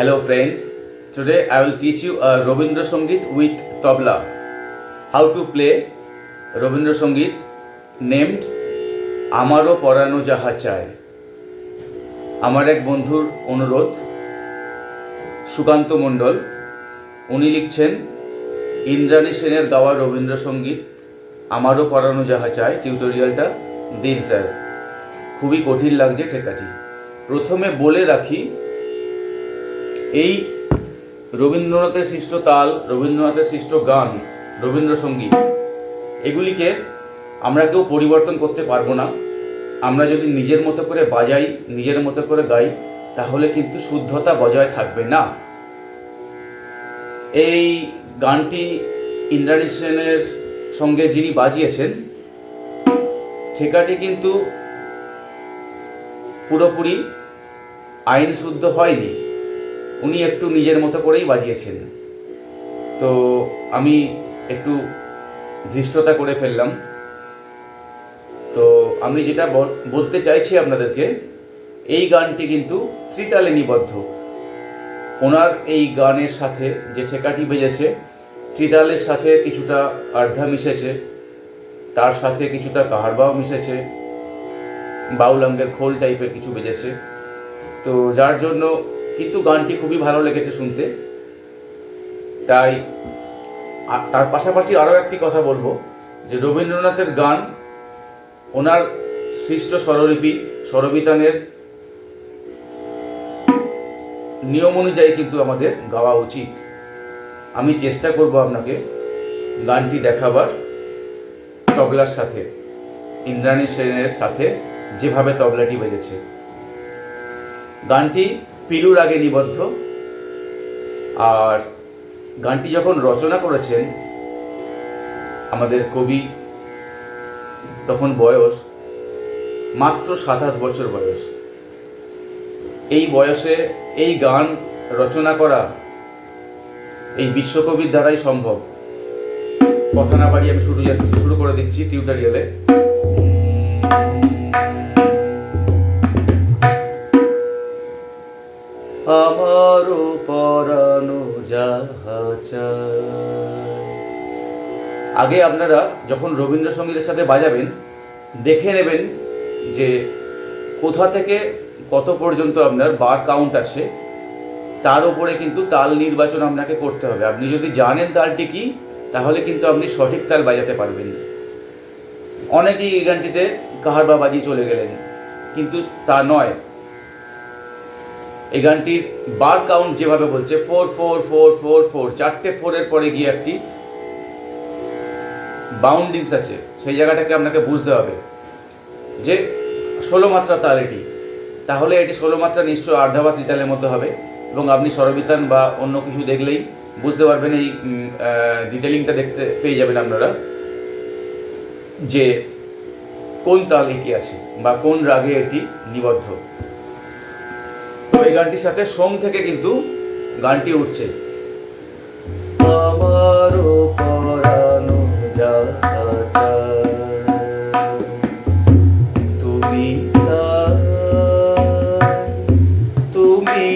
Hello friends, today I will teach you a Robindra Sangit with tabla. How to play আমারও পরানো যাহা চায় আমার এক বন্ধুর অনুরোধ সুকান্ত মণ্ডল উনি লিখছেন ইন্দ্রাণী সেনের গাওয়া রবীন্দ্রসঙ্গীত আমারও পড়ানো যাহা চায় টিউটোরিয়ালটা দিন স্যার খুবই কঠিন লাগছে ঠেকাটি প্রথমে বলে রাখি এই রবীন্দ্রনাথের সৃষ্ট তাল, রবীন্দ্রনাথের সৃষ্ট গান, রবীন্দ্রসঙ্গীত, এগুলিকে আমরা কেউ পরিবর্তন করতে পারব না। আমরা যদি নিজের মতো করে বাজাই, নিজের মতো করে গাই, তাহলে কিন্তু শুদ্ধতা বজায় থাকবে না। এই গানটি ইন্দ্রাণী সঙ্গে যিনি বাজিয়েছেন, ঠেকাটি কিন্তু পুরোপুরি আইন শুদ্ধ হয়নি। উনি একটু নিজের মতো করেই বাজিয়েছেন। তো আমি একটু ধৃষ্টতা করে ফেললাম। তো আমি যেটা বল- বলতে চাইছি আপনাদেরকে, এই গানটি কিন্তু ত্রিতালে নিবদ্ধ ওনার এই গানের সাথে যে ঠেকাটি বেজেছে, ত্রিতালের সাথে কিছুটা আর্ধা মিশেছে, তার সাথে কিছুটা কাহারবাও মিশেছে, বাউলাঙ্গের খোল টাইপের কিছু বেজেছে। তো যার জন্য কিন্তু গানটি খুবই ভালো লেগেছে শুনতে। তাই আ- তার পাশাপাশি আরও একটি কথা বলব, যে রবীন্দ্রনাথের গান, ওনার সৃষ্ট স্বরলিপি, স্বরবিতানের নিয়ম অনুযায়ী কিন্তু আমাদের গাওয়া উচিত। আমি চেষ্টা করব আপনাকে গানটি দেখাবার তবলার সাথে, ইন্দ্রাণী সেনের সাথে যেভাবে তবলাটি বেজেছে। গানটি পিলুর আগে নিবদ্ধ। আর গানটি যখন রচনা করেছেন, আমাদের কবি তখন বয়স মাত্র সাতাশ বছর বয়স। এই বয়সে এই গান রচনা করা এই বিশ্বকবির দ্বারাই সম্ভব। কথা না বাড়িয়ে আমি শুরু যাচ্ছি, শুরু করে দিচ্ছি টিউটোরিয়ালে। আগে আপনারা যখন রবীন্দ্রসঙ্গীতের সাথে বাজাবেন, দেখে নেবেন যে কোথা থেকে কত পর্যন্ত আপনার বার কাউন্ট আছে, তার উপরে কিন্তু তাল নির্বাচন আপনাকে করতে হবে। আপনি যদি জানেন তালটি কি, তাহলে কিন্তু আপনি সঠিক তাল বাজাতে পারবেন। অনেকেই এই গানটিতে কাহার বা বাজিয়ে চলে গেলেন, কিন্তু তা নয়। এই গানটির বার কাউন্ট যেভাবে বলছে four four four four four চারটে ফোরের পরে গিয়ে একটি বাউন্ডিংস আছে, সেই জায়গাটাকে আপনাকে বুঝতে হবে যে ষোলো মাত্রা তাল এটি। তাহলে এটি ষোলো মাত্রা নিশ্চয় আর্ধা বা ত্রিতালের মধ্যে হবে এবং আপনি স্বরবিতান বা অন্য কিছু দেখলেই বুঝতে পারবেন এই ডিটেলিংটা দেখতে পেয়ে যাবেন আপনারা যে কোন তাল এটি আছে বা কোন রাগে এটি নিবদ্ধ। তো এই গানটির সাথে সোম থেকে কিন্তু গানটি উঠছে। তুমি তুমি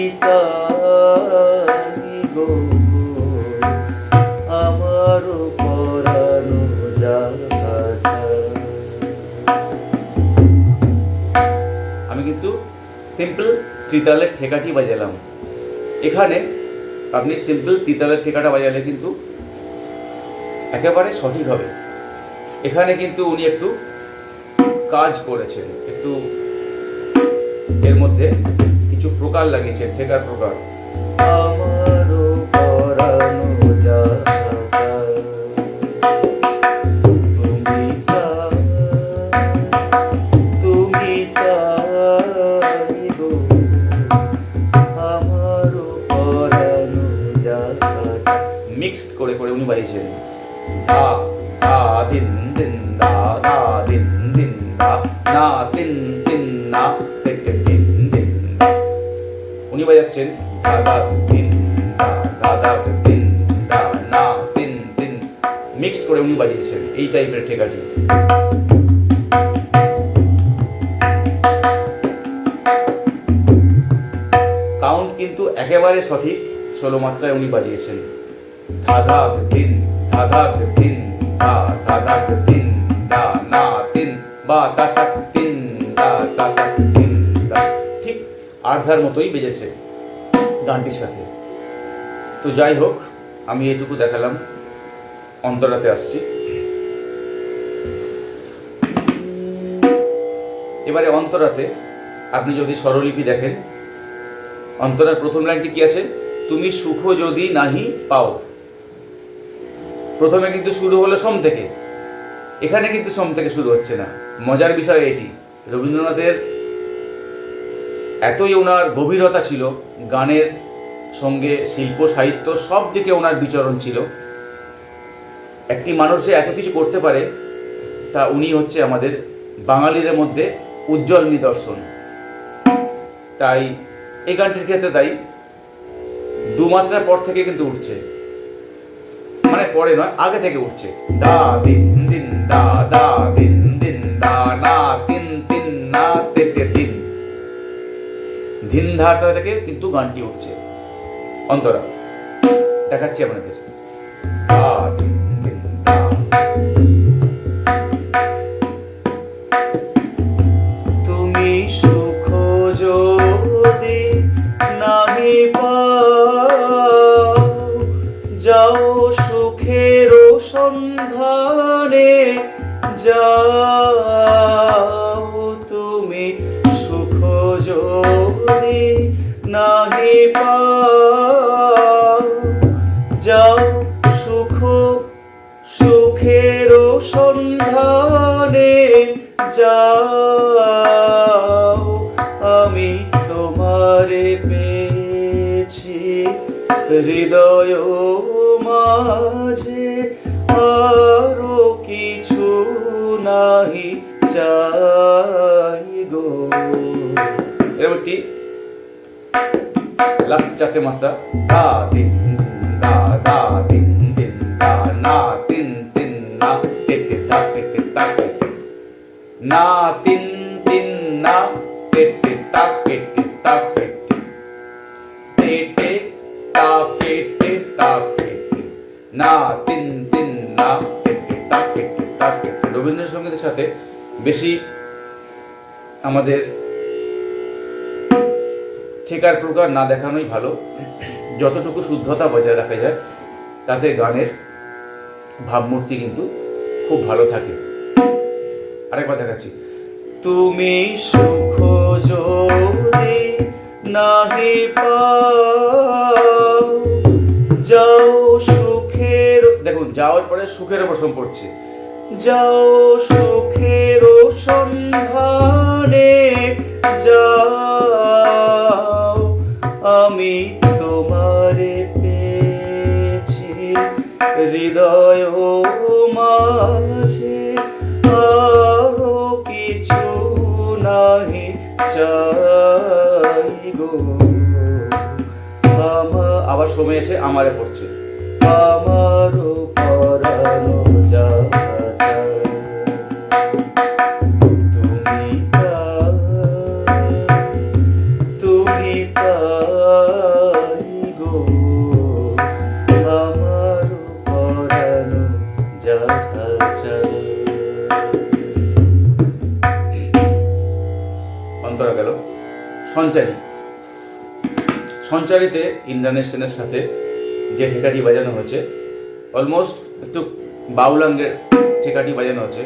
গো, আমারও পরানো যাহা আমি কিন্তু সিম্পল ত্রিতালের ঠেকাটি বাজালাম। এখানে আপনি সিম্পল তিতালের ঠেকাটা বাজালে কিন্তু একেবারে সঠিক হবে। এখানে কিন্তু উনি একটু কাজ করেছেন একটু এর মধ্যে কিছু প্রকার লাগিয়েছেন ঠেকার প্রকার। মিক্সড করে করে উনি বাজিয়েছেন এই টাইপের ঠেকাটি কাউন্ট কিন্তু একেবারে সঠিক ষোলো মাত্রায় উনি বাজিয়েছেন ধাধাক দিন ধাধাক দিন ধা ধাধাক দিন দা না তিন বা তাতাক তিন দা তিন দা ঠিক আর্ধার মতোই বেজেছে গানটির সাথে। তো যাই হোক, আমি এটুকু দেখালাম। অন্তরাতে আসছি। এবারে অন্তরাতে আপনি যদি স্বরলিপি দেখেন, অন্তরার প্রথম লাইনটি কি আছে? তুমি সুখ যদি নাহি পাও। প্রথমে কিন্তু শুরু হলো সোম থেকে। এখানে কিন্তু সোম থেকে শুরু হচ্ছে না। মজার বিষয় এটি, রবীন্দ্রনাথের এতই ওনার গভীরতা ছিল, গানের সঙ্গে শিল্প, সাহিত্য, সব দিকে ওনার বিচরণ ছিল। একটি মানুষ যে এত কিছু করতে পারে, তা উনি হচ্ছে আমাদের বাঙালিদের মধ্যে উজ্জ্বল নিদর্শন। তাই এই গানটির ক্ষেত্রে তাই দুমাত্রার পর থেকে কিন্তু উঠছে। পরে নয়, আগে থেকে উঠছে। দা, দিন দিন, দা দা, দিন দিন, দা, না, তিন তিন, না, তেটে দিন ধিন ধারটা থেকে, কিন্তু গানটি উঠছে। অন্তরা, দেখাচ্ছি আপনাদের সুখ সুখের সন্ধানে যাও। আমি তোমারে পেয়েছি হৃদয় মাঝে আরও কিছু নাহি চাই গো। এরকম একটি লাস্ট চারটে মাত্রা দা দিন না, তিন তিন, না তেটে তা তেটে তা তেটে না, তিন তিন, না তেটে তা কেটে তা কেটে তেটে তা কেটে তা কেটে না, তিন তিন, না তেটে তা কেটে তা কেটে রবীন্দ্রসঙ্গীতের সাথে বেশি আমাদের ঠেকার প্রকার না দেখানোই ভালো। যতটুকু শুদ্ধতা বজায় রাখা যায়, তাতে গানের ভাবমূর্তি কিন্তু খুব ভালো থাকে। আরেকবার দেখাচ্ছি। তুমি সুখ যদি নাহি যাও সুখের, দেখুন, যাওয়ার পরে সুখের বসম পড়ছে। যাও সুখের সন্ধানে যাও নাহি চাই গো। আবার সময় এসে আমারে পড়ছে। আমারও পরানো যা চায়। সঞ্চারী। সঞ্চারিতে ইন্দ্রাণেশ সেনের সাথে যে ঠেকাটি বাজানো হয়েছে অলমোস্ট একটু বাউলাঙ্গের ঠেকাটি বাজানো হচ্ছে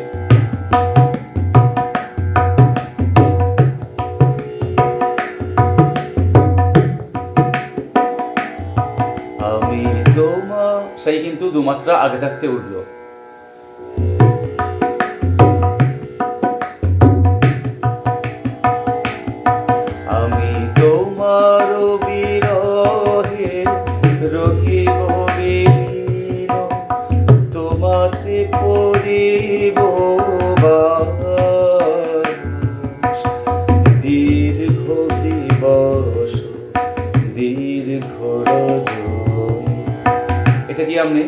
আমি তোমা সেই কিন্তু দুমাত্রা আগে থাকতে উঠল। আপনি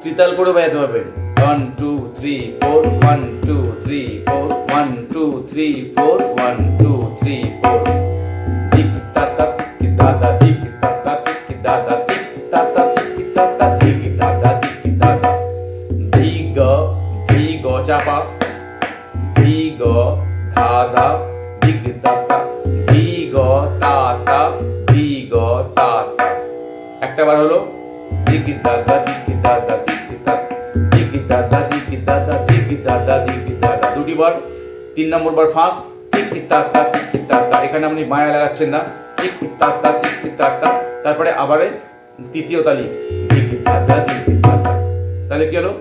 ত্রিতাল করে বাজাতে পারবেন one two three four one two three four one two three four one two three four দিক দাদা দিক তা দিক তা দিক দাদা বার তিন নম্বর বার ফাঁক, টিক তাতা এখানে আপনি মায়া লাগাচ্ছেন না। তাতা তারপরে আবারে তৃতীয় তালি। তাহলে কি হলো?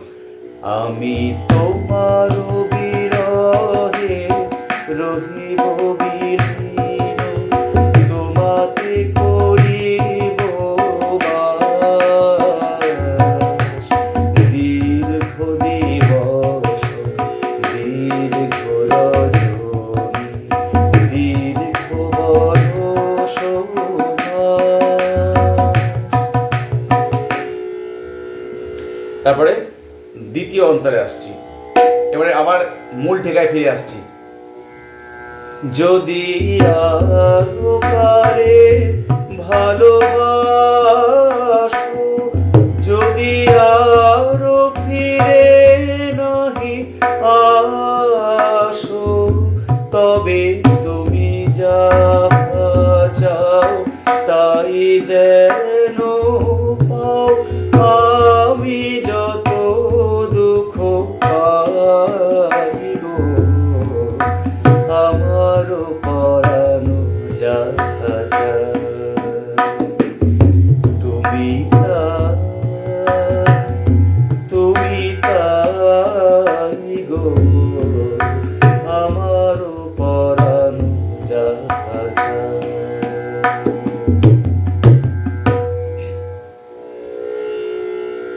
আমি তোমার অন্তরে আসছি। এবারে আবার মূল ঠেকায় ফিরে আসছি। যদি আরও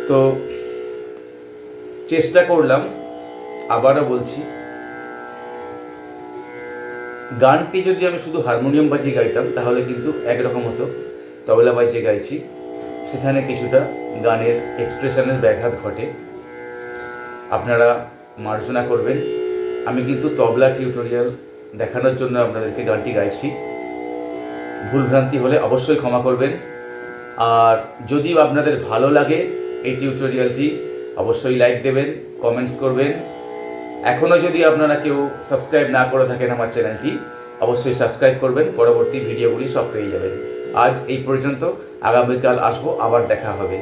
তো চেষ্টা করলাম, আবারও বলছি। গানটি যদি আমি শুধু হারমোনিয়াম বাজিয়ে গাইতাম, তাহলে কিন্তু একরকম হতো। তবলা বাজিয়ে গাইছি। সেখানে কিছুটা গানের এক্সপ্রেশনের ব্যাঘাত ঘটে। আপনারা মার্জনা করবেন। আমি কিন্তু তবলা টিউটোরিয়াল দেখানোর জন্য আপনাদেরকে গানটি গাইছি। ভুলভ্রান্তি হলে অবশ্যই ক্ষমা করবেন। আর যদি আপনাদের ভালো লাগে এই টিউটোরিয়ালটি অবশ্যই লাইক দেবেন কমেন্টস করবেন। এখনও যদি আপনারা কেউ সাবস্ক্রাইব না করে থাকেন আমার চ্যানেলটি, অবশ্যই সাবস্ক্রাইব করবেন, পরবর্তী ভিডিওগুলি সব পেয়ে যাবেন। আজ এই পর্যন্ত, আগামীকাল আসব, আবার দেখা হবে।